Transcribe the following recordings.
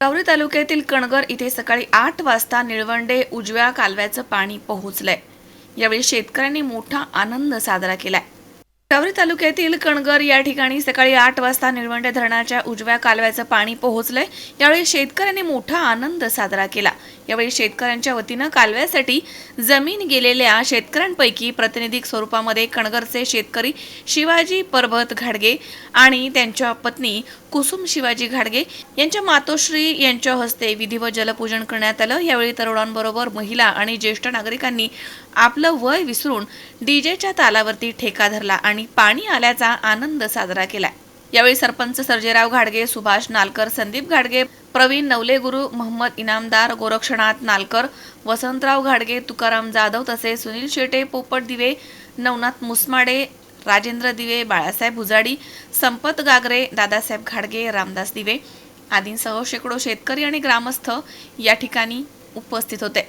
राहुरी तालुक्यातील कणगर इथे सकाळी आठ वाजता निळवंडे उजव्या कालव्याचं पाणी पोहोचलंय. यावेळी शेतकऱ्यांनी मोठा आनंद साजरा केलाय. राहुरी तालुक्यातील कणगर या ठिकाणी सकाळी आठ वाजता निळवंडे धरणाच्या उजव्या कालव्याचं पाणी पोहोचलंय. यावेळी शेतकऱ्यांनी मोठा आनंद साजरा केला. यावेळी शेतकऱ्यांच्या वतीनं कालव्यासाठी जमीन गेलेल्या शेतकऱ्यांपैकी प्रातिनिधिक स्वरूपामध्ये कणगरचे शेतकरी शिवाजी परबत घाडगे आणि त्यांच्या पत्नी कुसुम शिवाजी घाडगे यांच्या मातोश्री यांच्या हस्ते विधी व जलपूजन करण्यात आलं. यावेळी तरुणांबरोबर महिला आणि ज्येष्ठ नागरिकांनी आपलं वय विसरून डीजेच्या तालावरती ठेका धरला आणि पाणी आल्याचा आनंद साजरा केला. यावेळी सरपंच सर्जेराव घाडगे सुभाष नालकर संदीप घाडगे प्रवीण नवलेगुरु मोहम्मद इनामदार गोरक्षनाथ नालकर वसंतराव घाडगे तुकाराम जाधव तसेच सुनील शेटे पोपट दिवे नवनाथ मुसमाडे राजेंद्र दिवे बाळासाहेब भुजाडी संपत गागरे दादासाहेब घाडगे रामदास दिवे आदींसह शेकडो शेतकरी आणि ग्रामस्थ या ठिकाणी उपस्थित होते.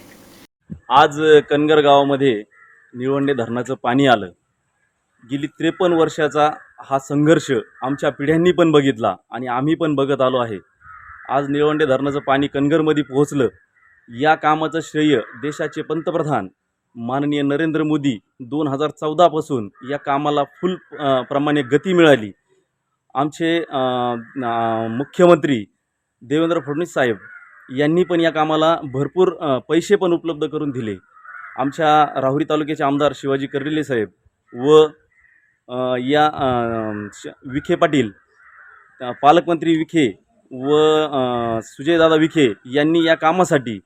आज कनगर गावामध्ये निळवंडे धरणाचं पाणी आलं. गेली त्रेपन्न वर्षाचा हा संघर्ष आमच्या पिढ्यांनी पण बघितला आणि आम्ही पण बघत आलो आहे. आज निळवंडे धरणाचं पाणी कणगरमध्ये पोहोचलं. या कामाचं श्रेय देशाचे पंतप्रधान माननीय नरेंद्र मोदी दोन हजार चौदापासून या कामाला फुल प्रमाणे गती मिळाली. आमचे मुख्यमंत्री देवेंद्र फडणवीस साहेब यांनी पण या कामाला भरपूर पैसे पण उपलब्ध करून दिले. आमच्या राहुरी तालुक्याचे आमदार शिवाजी कर्डिले साहेब व या श- विखे पाटील पालकमंत्री विखे व सुजयदादा विखे यांनी या कामासाठी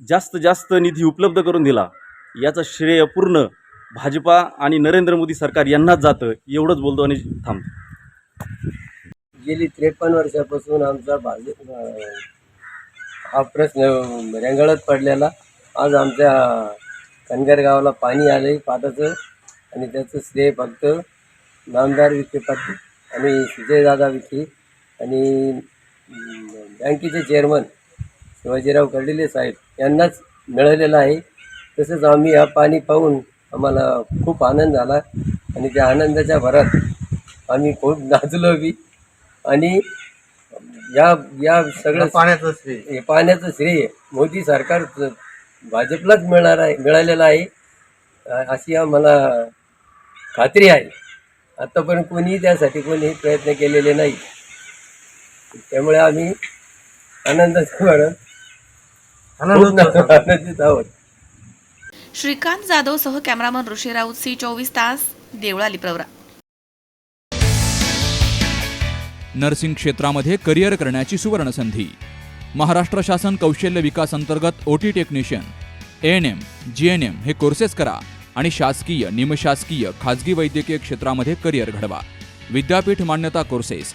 जास्त जास्त निधी उपलब्ध करून दिला. याचं श्रेय पूर्ण भाजपा आणि नरेंद्र मोदी सरकार यांनाच जातं एवढंच बोलतो आणि थांबतो गेली त्रेपन्न वर्षापासून आमचा भाजप हा प्रश्न रेंगाळत पडलेला. आज आमच्या कनगर गावाला पाणी आलं पाटाचं आणि त्याचं श्रेय फक्त नामदार विखे पाटील आणि सुजयदादा विखे आणि बँकेचे चेअरमन शिवाजीराव कर्डिले साहेब यांनाच मिळालेलं आहे. तसंच आम्ही हा पाणी पाहून आम्हाला खूप आनंद झाला आणि त्या आनंदाच्या भरात आम्ही खूप नाचलो बी. आणि या या सगळं पाण्याचं श्रेय. हे पाण्याचं श्रेय मोदी सरकार भाजपलाच मिळणार आहे मिळालेलं आहे. अशी आम्हाला खात्री आहे. आतापर्यंत कोणी त्यासाठी कोणी प्रयत्न केलेले नाही. त्यामुळे आम्ही आनंदाचं. आनंदित आहोत. श्रीकांत जाधव सह कॅमेरामन ऋषी राऊत सी चोवीस तास देवळाली प्रवरा. नर्सिंग क्षेत्रामध्ये करिअर करण्याची सुवर्णसंधी. महाराष्ट्र शासन कौशल्य विकास अंतर्गत OT technician. A N M G N M हे कोर्सेस करा आणि शासकीय निमशासकीय खाजगी वैद्यकीय क्षेत्रामध्ये करिअर घडवा. विद्यापीठ मान्यता कोर्सेस